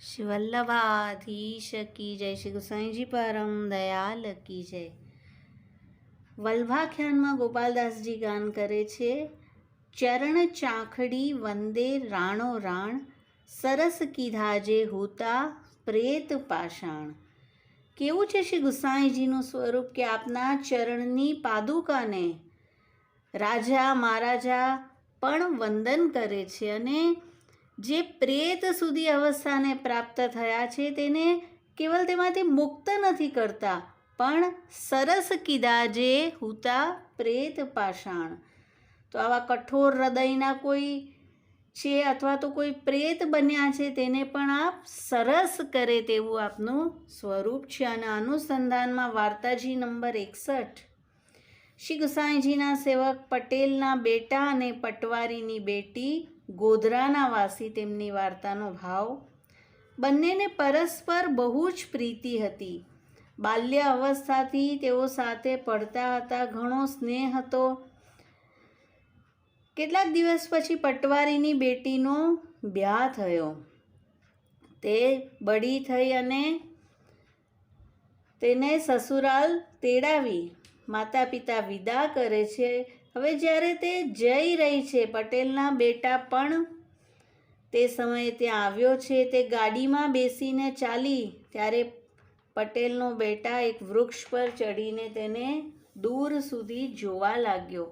શ્રી વલ્લભાધીશ કી જય શ્રી ગુસાઈજી પરમ દયાલ કી જય વલ્ભાખ્યાનમાં ગોપાલદાસજી ગાન કરે છે ચરણ ચાખડી વંદે રાણો રાણ સરસ કીધા જે હોતા પ્રેત પાષાણ કેવું છે શ્રી ગુસાઈજીનું સ્વરૂપ કે આપના ચરણની પાદુકાને રાજા મહારાજા પણ વંદન કરે છે અને જે પ્રેત સુધી અવસ્થાને પ્રાપ્ત થયા છે તેને કેવલ તેમાંથી મુક્ત નથી કરતા, પણ સરસ કીધા જે હુતા પ્રેત પાષાણ. તો આવા કઠોર હૃદયના કોઈ છે અથવા તો કોઈ પ્રેત બન્યા છે તેને પણ આપ સરસ કરે તેવું આપનું સ્વરૂપ છે. અને અનુસંધાનમાં વાર્તાજી નંબર એકસઠ. શ્રી ગુસાઈજીના સેવક પટેલના બેટા અને પટવારીની બેટી ગોધરાના વાસી તેમની વાર્તાનો ભાવ. બંનેને પરસ્પર બહુ જ પ્રીતિ હતી. બાલ્ય અવસ્થાથી તેઓ સાથે પડતા હતા, ઘણો સ્નેહ હતો. કેટલાક દિવસ પછી પટવારીની બેટીનો બ્યાહ થયો. તે બડી થઈ અને તેને સસુરાલ તેડાવી. માતા પિતા વિદા કરે છે હવે જ્યારે તે જઈ રહી છે, પટેલના બેટા પણ તે સમયે ત્યાં આવ્યો છે, તે ગાડીમાં બેસીને ચાલી, ત્યારે પટેલનો બેટા એક વૃક્ષ પર ચડીને તેને દૂર સુધી જોવા લાગ્યો.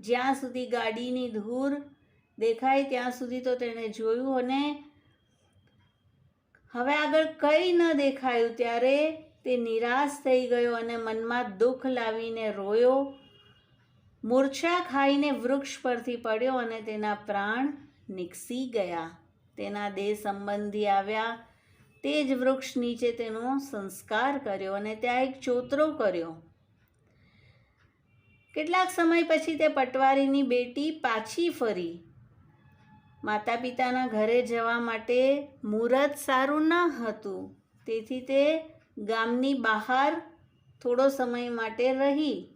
જ્યાં સુધી ગાડીની ધૂર દેખાય, ત્યાં સુધી તો તેણે જોયું અને હવે આગળ કંઈ ન દેખાયું, ત્યારે તે નિરાશ થઈ ગયો અને મનમાં દુઃખ લાવીને રોયો મૂર્છા ખાઈને વૃક્ષ પરથી પડ્યો અને તેના પ્રાણ નિકસી ગયા. તેના દેહ સંબંધી આવ્યા. તે જ વૃક્ષ નીચે તેનો સંસ્કાર કર્યો અને ત્યાં એક ચોતરો કર્યો. કેટલાક સમય પછી તે પટવારીની બેટી પાછી ફરી. માતા પિતાના ઘરે જવા માટે મુહૂર્ત સારું ન હતું. તેથી તે ગામની બહાર થોડો સમય માટે રહી.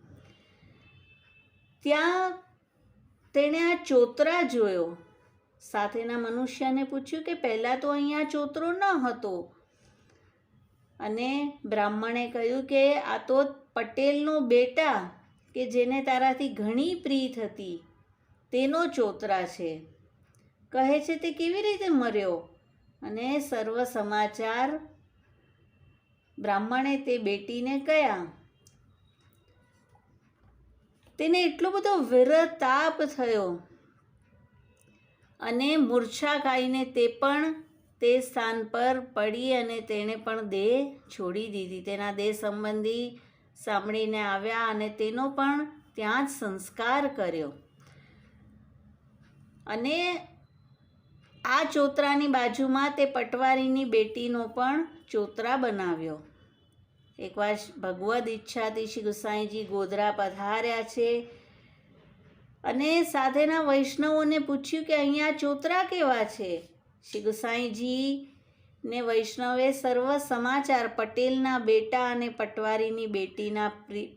ત્યાં તેણે આ ચોતરા જોયો. સાથેના મનુષ્યને પૂછ્યું કે પહેલાં તો અહીંયા ચોતરો ન હતો. અને બ્રાહ્મણે કહ્યું કે આ તો પટેલનો બેટા કે જેને તારાથી ઘણી પ્રીત હતી, તેનો ચોતરા છે. કહે છે તે કેવી રીતે મર્યો? અને સર્વ સમાચાર બ્રાહ્મણે તે બેટીને કયા તેને એટલો બધો વિરતાપ થયો. અને મૂર્છા ખાઈને તે પણ તે સ્થાન પર પડી અને તેણે પણ દેહ છોડી દીધી. તેના દેહ સંબંધી સાંભળીને આવ્યા અને તેનો પણ ત્યાં જ સંસ્કાર કર્યો. અને આ ચોતરાની બાજુમાં તે પટવારીની બેટીનો પણ ચોતરા બનાવ્યો. એકવાર ભગવદ ઈચ્છાથી શ્રી ગુસાઈજી ગોધરા પધાર્યા છે અને સાથેના વૈષ્ણવોને પૂછ્યું કે અહીંયા ચોતરા કેવા છે? શ્રી ગુસાઈજી ને વૈષ્ણવે સર્વ સમાચાર પટેલના બેટા અને પટવારીની બેટીના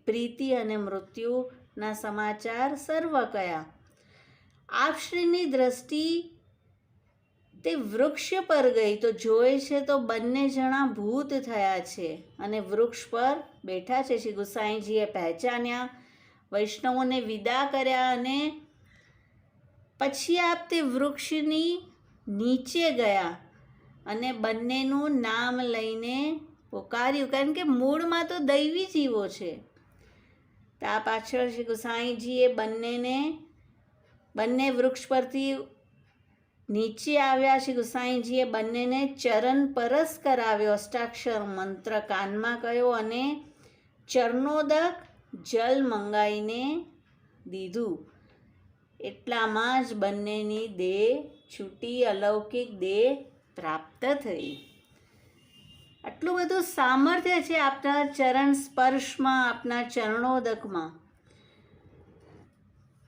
પ્રીતિ અને મૃત્યુના સમાચાર સર્વ કયા. આપશ્રીની દ્રષ્ટિ તે વૃક્ષ પર ગઈ તો જોઈ છે તો બંને જણા ભૂત થયા છે અને વૃક્ષ પર બેઠા છે. શ્રી ગુસાઈજીએ પહેચાન્યા, વૈષ્ણવોને વિદા કર્યા અને પછી આપ તે વૃક્ષની નીચે ગયા અને બંનેનું નામ લઈને પોકાર્યું. કારણ કે મૂળમાં તો દૈવી જીવો છે. તા પાછળ શ્રી ગુસાઈજીએ બંનેને, બંને વૃક્ષ પરથી નીચે આવ્યા શ્રી ગુસાઈજીએ બંનેને ચરણ પરસ કરાવ્યો. અષ્ટાક્ષર મંત્ર કાનમાં કયો અને ચરણોદક જલ મંગાઈને દીધું. એટલામાં જ બંનેની દેહ છૂટી, અલૌકિક દેહ પ્રાપ્ત થઈ. આટલું બધું સામર્થ્ય છે આપના ચરણ સ્પર્શમાં, આપના ચરણોદકમાં.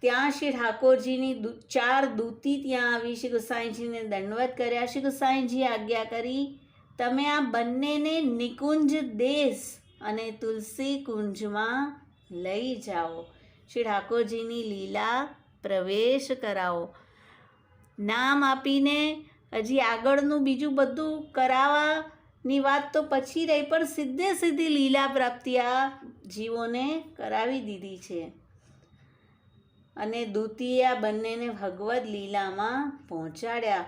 ત્યાં શ્રી ઠાકોરજીની ચાર દૂતી ત્યાં આવી. શ્રી ગુસાઈજીને દંડવત કર્યા. શ્રી ગુસાઈજી આજ્ઞા કરી, તમે આ બંનેને નિકુંજ દેશ અને તુલસી કુંજમાં લઈ જાઓ. શ્રી ઠાકોરજીની લીલા પ્રવેશ કરાવો. નામ આપીને હજી આગળનું બીજું બધું કરાવવાની વાત તો પછી રહી, પણ સીધે સીધી લીલા પ્રાપ્તિ આ જીવોને કરાવી દીધી છે. અને દૂતીએ બંનેને ભગવદ લીલામાં પહોંચાડ્યા.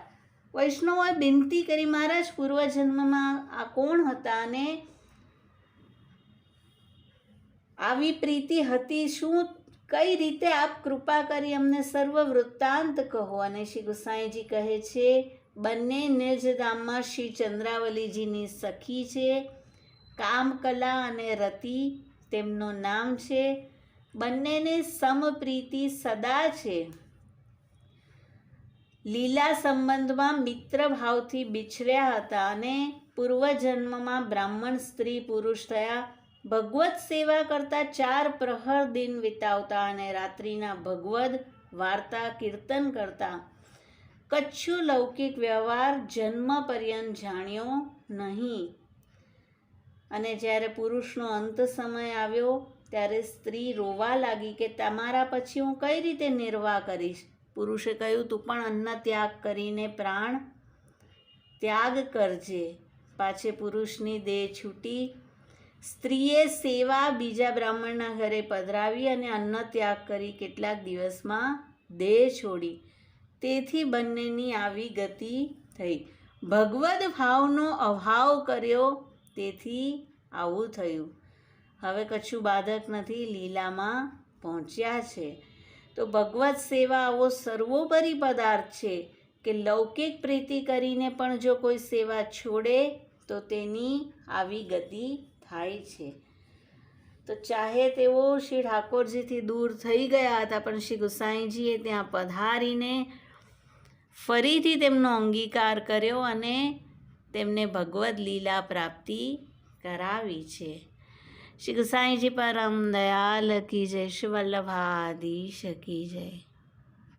વૈષ્ણવોએ વિનંતી કરી, મહારાજ, પૂર્વજન્મમાં આ કોણ હતા અને આવી પ્રીતિ હતી? શું કઈ રીતે આપ કૃપા કરી અમને સર્વ વૃત્તાંત કહો? અને શ્રી ગુસાઈજી કહે છે, બંને નિર્જધામમાં શ્રી ચંદ્રાવલીજીની સખી છે. કામકલા અને રતિ તેમનું નામ છે. બંનેને સમપ્રીતિ સદા છે. લીલા સંબંધમાં મિત્ર ભાવથી બિછર્યા હતા અને પૂર્વજન્મમાં બ્રાહ્મણ સ્ત્રી પુરુષ થયા. ભગવત સેવા કરતા ચાર પ્રહર દિન વિતાવતા અને રાત્રિના ભગવદ વાર્તા કીર્તન કરતા. કચ્છુ લૌકિક વ્યવહાર જન્મ પર્યંત જાણ્યો નહીં. અને જ્યારે પુરુષનો અંત સમય આવ્યો ત્યારે સ્ત્રી રોવા લાગી કે તમારા પછી હું કઈ રીતે નિર્વાહ કરીશ? પુરુષે કહ્યું, તું પણ અન્ન ત્યાગ કરીને પ્રાણ ત્યાગ કરજે. પાછે પુરુષની દેહ છૂટી. સ્ત્રીએ સેવા બીજા બ્રાહ્મણના ઘરે પધરાવી અને અન્ન ત્યાગ કરી કેટલાક દિવસમાં દેહ છોડી. તેથી બંનેની આવી ગતિ થઈ. ભગવદ ભાવનો અભાવ કર્યો, તેથી આવું થયું. હવે કશું બાધક નથી, લીલામાં પહોંચ્યા છે. તો ભગવત સેવા આવો સર્વોપરી પદાર્થ છે કે લૌકિક પ્રીતિ કરીને પણ જો કોઈ સેવા છોડે તો તેની આવી ગતિ થાય છે. તો ચાહે તેઓ શ્રી ઠાકોરજીથી દૂર થઈ ગયા હતા, પણ શ્રી ગુસાઈજીએ ત્યાં પધારીને ફરીથી તેમનો અંગીકાર કર્યો અને તેમને ભગવદ્ લીલા પ્રાપ્તિ કરાવી છે. શ્રી ગુસાઈજી પરમ દયાલ કી જય શ્રી વલ્લભાધીશ કી જય.